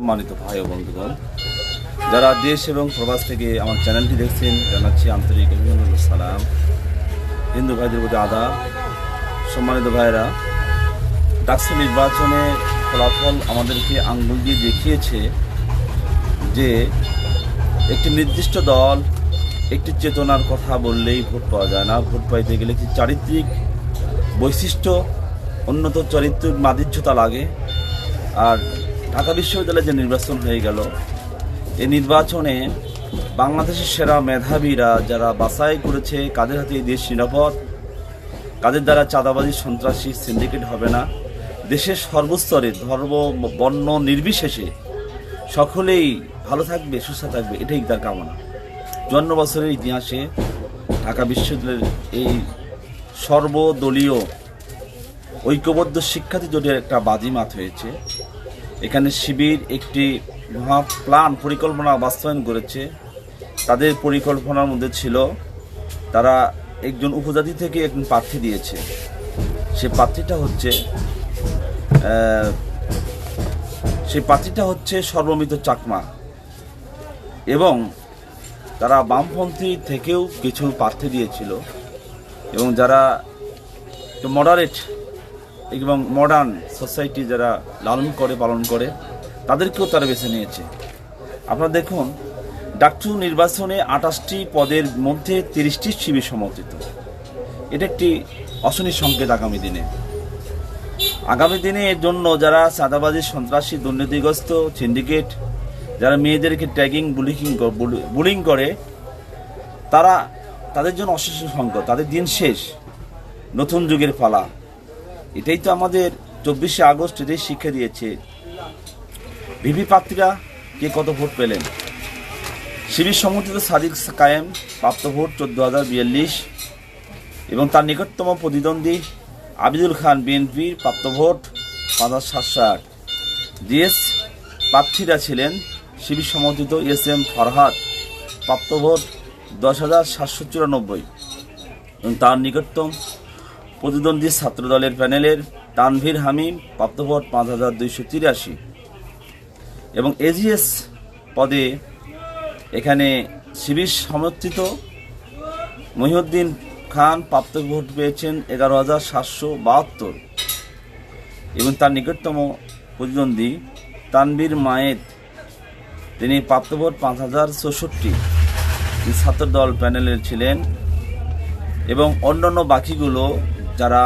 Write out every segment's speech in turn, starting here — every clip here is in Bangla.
সম্মানিত ভাই ও বন্ধুগণ, যারা দেশ এবং প্রবাস থেকে আমার চ্যানেলটি দেখছেন, জানাচ্ছি আন্তরিক অভিনন্দন সালাম। হিন্দু ভাইদের প্রতি আদাব। সম্মানিত ভাইরা ডাকসু নির্বাচনে ফলাফল আমাদেরকে আঙ্গুল দিয়ে দেখিয়েছে যে একটি নির্দিষ্ট দল একটি চেতনার কথা বললেই ভোট পাওয়া যায় না। ভোট পাইতে গেলে একটি চারিত্রিক বৈশিষ্ট্য উন্নত চরিত্রের মাদিজ্যতা লাগে। আর ঢাকা বিশ্ববিদ্যালয়ে যে নির্বাচন হয়ে গেল এই নির্বাচনে বাংলাদেশের সেরা মেধাবীরা যারা বাছাই করেছে, কাদের হাতে দেশ নিরাপদ? কাদের দ্বারা চাঁদাবাজি, সন্ত্রাসী সিন্ডিকেট হবে না? দেশের সর্বস্তরে ধর্ম, বর্ণ নির্বিশেষে সকলেই ভালো থাকবে, সুস্থ থাকবে, এটাই তার কামনা। চুয়ান্ন বছরের ইতিহাসে ঢাকা বিশ্ববিদ্যালয়ের এই সর্বদলীয় ঐক্যবদ্ধ শিক্ষার্থী জোটের একটা বাজিমাত হয়েছে। এখানে শিবির একটি মহা প্ল্যান, পরিকল্পনা বাস্তবায়ন করেছে। তাদের পরিকল্পনার মধ্যে ছিল, তারা একজন উপজাতি থেকে একজন প্রার্থী দিয়েছে। সে প্রার্থীটা হচ্ছে সেই প্রার্থীটা হচ্ছে সর্বমিত চাকমা। এবং তারা বামপন্থী থেকেও কিছু প্রার্থী দিয়েছিল। এবং যারা মডারেট এবং মডার্ন সোসাইটি যারা লালন করে, পালন করে, তাদেরকেও তারা বেছে নিয়েছে। আপনারা দেখুন, ডাকটু নির্বাচনে আঠাশটি পদের মধ্যে তিরিশটি শিবির সমর্থিত। এটা একটি অশনি সংকেত আগামী দিনে। আগামী দিনে এর জন্য যারা চাঁদাবাজি, সন্ত্রাসী, দুর্নীতিগ্রস্ত সিন্ডিকেট যারা মেয়েদেরকে ট্যাগিং বুলিং বুলিং করে, তারা, তাদের জন্য অশেষ সংকট। তাদের দিন শেষ। নতুন যুগের পালা। এটাই তো আমাদের চব্বিশে আগস্ট এটাই শিক্ষা দিয়েছে। ভিভি প্রার্থীরা কে কত ভোট পেলেন? শিবির সমর্থিত সাদিক কায়েম, প্রাপ্ত ভোট চোদ্দ হাজার বিয়াল্লিশ। এবং তার নিকটতম প্রতিদ্বন্দ্বী আবিদুল খান, বিএনপির প্রাপ্ত ভোট পাঁচ হাজার সাতশো আট। জিএস প্রার্থীরা ছিলেন শিবির সমর্থিত এস এম ফরহাদ, প্রাপ্ত ভোট দশ হাজার সাতশো চুরানব্বই। এবং তার নিকটতম প্রতিদ্বন্দ্বী ছাত্রদলের প্যানেলের তানভীর হামিম প্রাপ্তভোট পাঁচ হাজার দুইশো তিরাশি। এবং এজিএস পদে এখানে শিবির সমর্থিত মহিউদ্দিন খান প্রাপ্ত ভোট পেয়েছেন এগারো হাজার সাতশো বাহাত্তর। এবং তার নিকটতম প্রতিদ্বন্দ্বী তানবীর মায়েদ, তিনি প্রাপ্ত ভোট পাঁচ হাজার চৌষট্টি। ছাত্রদল প্যানেলের ছিলেন। এবং অন্যান্য বাকিগুলো যারা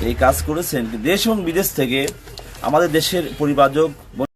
এই কাজ করেছেন দেশ এবং বিদেশ থেকে আমাদের দেশের পরিবারক